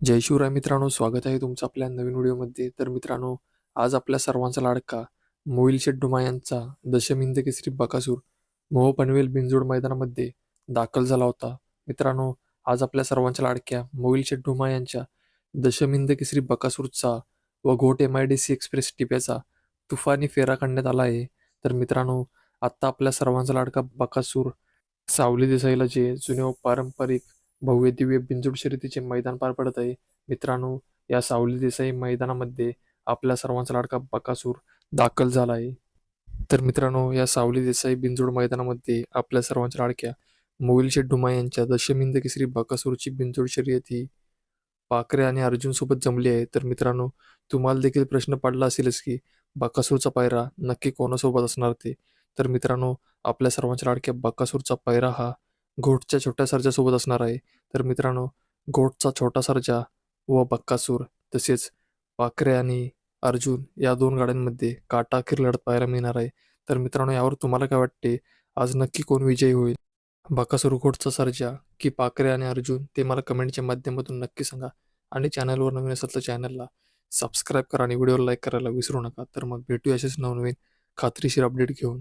जय शिवराय मित्रांनो स्वागत आहे तुमचं आपल्या नवीन व्हिडिओमध्ये. तर मित्रांनो आज आपल्या सर्वांचा लाडका मोहिल शेड्डुमा यांचा दशमिंद केसरी बकासूर मोह पनवेल बिंजोड मैदानामध्ये दाखल झाला होता. मित्रांनो आज आपल्या सर्वांच्या लाडक्या मोईल शेड्डुमा यांच्या दशमिंद केसरी बकासूरचा व घोट M I D C express टिप्याचा तुफानी फेरा काढण्यात आला आहे. तर मित्रांनो आत्ता आपल्या सर्वांचा लाडका बकासूर सावली देसाईला जे जुने पारंपरिक भव्य दिव्य बिंजूड शर्यतीचे मैदान पार पडत आहे. मित्रांनो या सावली देसाई मैदानामध्ये आपल्या सर्वांचा लाडका बकासूर दाखल झाला आहे. तर मित्रांनो या सावली देसाई बिंजोड मैदानामध्ये आपल्या सर्वांच्या लाडक्या मोहिल शेठ डुमा यांच्या दशमिंद केसरी बकासूरची बिंजोड शर्यत ही पाखरे आणि अर्जुन सोबत जमली आहे. तर मित्रांनो तुम्हाला देखील प्रश्न पडला असेलच की बकासूरचा पायरा नक्की कोणासोबत असणार ते. तर मित्रांनो आपल्या सर्वांच्या लाडक्या बकासूरचा पायरा हा घोटच्या छोट्या सर्जासोबत असणार आहे. तर मित्रांनो घोटचा छोटा सर्जा व बक्कासूर तसेच पाखरे आणि अर्जुन या दोन गाड्यांमध्ये काटाखीर लढत पाहायला मिळणार आहे. तर मित्रांनो यावर तुम्हाला काय वाटते? आज नक्की कोण विजयी होईल? बकासूर घोटचा सर्जा की पाखरे आणि अर्जुन ते मला कमेंटच्या माध्यमातून नक्की सांगा. आणि चॅनलवर नवीन असेल तर चॅनलला सबस्क्राईब करा आणि व्हिडिओला लाईक करायला विसरू नका. तर मग भेटू असेच नवनवीन खात्रीशीर अपडेट घेऊन.